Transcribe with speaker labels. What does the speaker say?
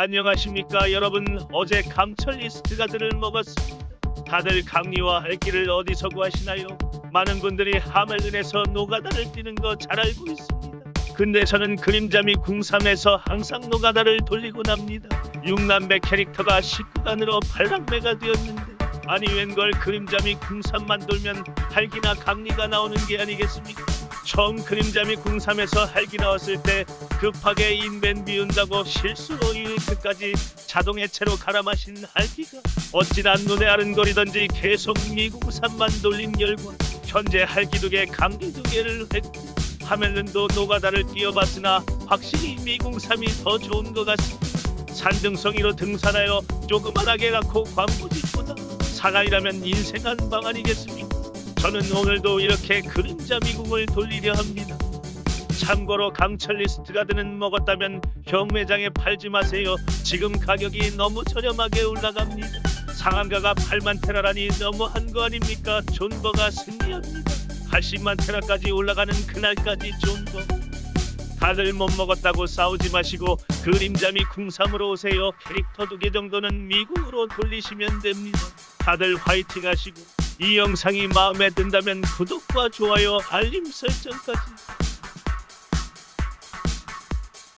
Speaker 1: 안녕하십니까 여러분. 어제 강철 리스트가들을 먹었습니다. 다들 강리와 할기를 어디서 구하시나요? 많은 분들이 하멜른에서 노가다를 뛰는 거 잘 알고 있습니다. 근데 저는 그림자미 궁삼에서 항상 노가다를 돌리고 납니다. 6남배 캐릭터가 19단으로 팔랑매가 되었는데 아니 웬걸 그림자미 궁삼만 돌면 할기나 강리가 나오는 게 아니겠습니까? 처음 그림자미 궁삼에서 할기 나왔을 때 급하게 인벤 비운다고 실수로 1위트까지 자동 해체로 갈아 마신 할기가 어찌나 눈에 아른거리던지 계속 미궁삼만 돌린 결과 현재 할기 두개 강기 두 개를 했고 하멜른도 노가다를 뛰어봤으나 확실히 미궁삼이 더 좋은 것 같습니다. 산등성이로 등산하여 조그만하게 갖고 광부짓보다 사나이라면 인생 한방 아니겠습니까? 저는 오늘도 이렇게 그림자 미궁을 돌리려 합니다. 참고로 강철 리스트가 드는 먹었다면 경매장에 팔지 마세요. 지금 가격이 너무 저렴하게 올라갑니다. 상한가가 8만 테라라니 너무한 거 아닙니까? 존버가 승리합니다. 80만 테라까지 올라가는 그날까지 존버. 다들 못 먹었다고 싸우지 마시고 그림자미 궁삼으로 오세요. 캐릭터 두 개 정도는 미궁으로 돌리시면 됩니다. 다들 화이팅 하시고 이 영상이 마음에 든다면 구독과 좋아요, 알림 설정까지